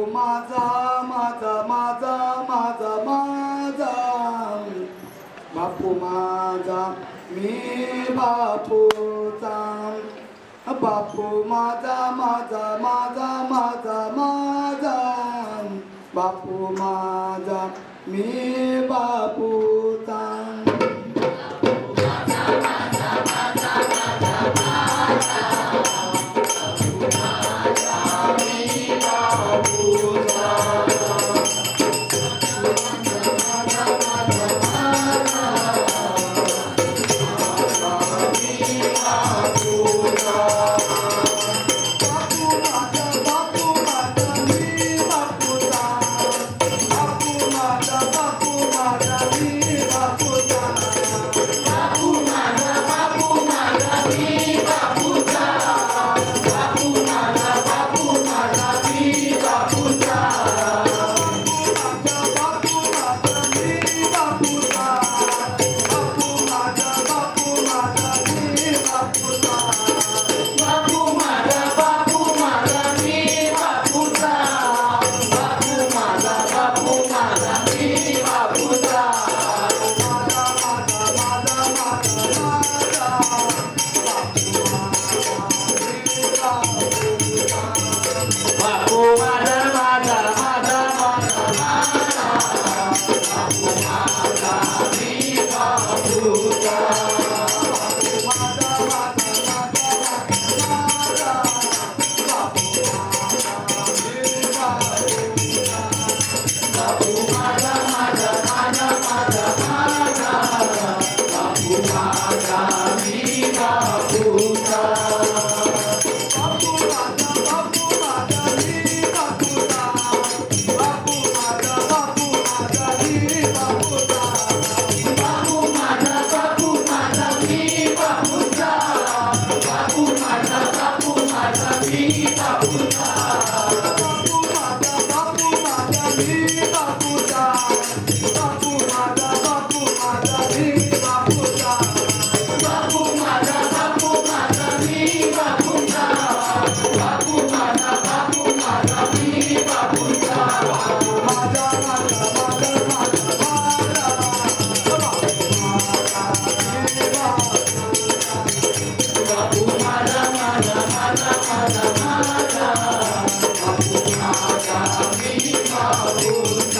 माझा माझा माझा माझा माझा. बापू माझा मी बापूचा. बापू माझा माझा मी बापूचा Puta.